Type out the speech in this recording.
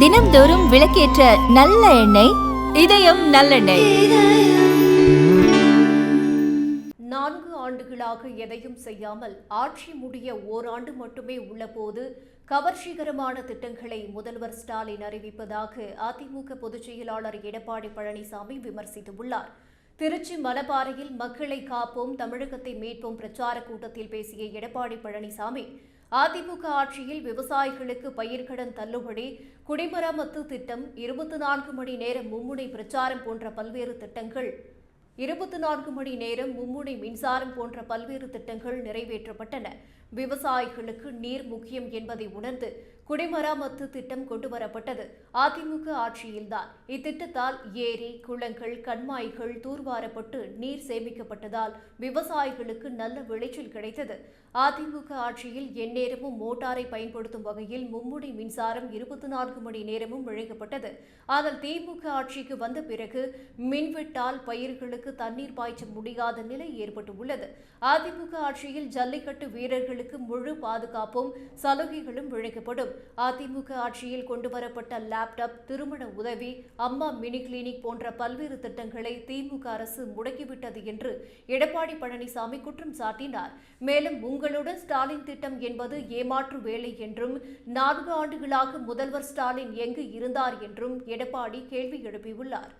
தினம்தோறும் விளக்கேற்ற நல்ல எண்ணெய் இதயம் நல்லெண்ணெய். நான்கு ஆண்டுகளாக எதையும் செய்யாமல் ஆட்சி முடிய ஓராண்டு மட்டுமே உள்ளபோது கவர்ச்சிகரமான திட்டங்களை முதல்வர் ஸ்டாலின் அறிவிப்பதாக அதிமுக பொதுச் செயலாளர் எடப்பாடி பழனிசாமி விமர்சித்துள்ளார். திருச்சி மலபாறையில் மக்களை காப்போம் தமிழகத்தை மீட்போம் பிரச்சார கூட்டத்தில் பேசிய எடப்பாடி பழனிசாமி அதிமுக ஆட்சியில் விவசாயிகளுக்கு பயிர்க்கடன் தள்ளுபடி குடிமராமத்து திட்டம் இருபத்தி நான்கு மணி நேரம் மும்முனை பிரச்சாரம் போன்ற பல்வேறு திட்டங்கள் இருபத்தி நான்கு மணி நேரம் மும்முனை மின்சாரம் போன்ற பல்வேறு திட்டங்கள் நிறைவேற்றப்பட்டன. விவசாயிகளுக்கு நீர் முக்கியம் என்பதை உணர்ந்து குடிமராமத்து திட்டம் கொண்டு வரப்பட்டது அதிமுக ஆட்சியில்தான். இத்திட்டத்தால் ஏரி குளங்கள் கண்மாய்கள் தூர்வாரப்பட்டு நீர் சேமிக்கப்பட்டதால் விவசாயிகளுக்கு நல்ல விளைச்சல் கிடைத்தது. அதிமுக ஆட்சியில் எந்நேரமும் மோட்டாரை பயன்படுத்தும் வகையில் மும்முடி மின்சாரம் இருபத்தி நான்கு மணி நேரமும் வழங்கப்பட்டது ஆனால் திமுக ஆட்சிக்கு வந்த பிறகு மின்வெட்டால் பயிர்களுக்கு தண்ணீர் பாய்ச்ச முடியாத நிலை ஏற்பட்டுள்ளது. அதிமுக ஆட்சியில் ஜல்லிக்கட்டு வீரர்களுக்கு முழு பாதுகாப்பும் சலுகைகளும் வழங்கப்படும். அதிமுக ஆட்சியில் கொண்டுவரப்பட்ட லேப்டாப் திருமண உதவி அம்மா மினி கிளினிக் போன்ற பல்வேறு திட்டங்களை திமுக அரசு முடக்கிவிட்டது என்று எடப்பாடி பழனிசாமி குற்றம் சாட்டினார். மேலும் உங்களுடன் ஸ்டாலின் திட்டம் என்பது ஏமாற்று வேலை என்றும் நான்கு ஆண்டுகளாக முதல்வர் ஸ்டாலின் எங்கு இருந்தார் என்றும் எடப்பாடி கேள்வி எழுப்பியுள்ளார்.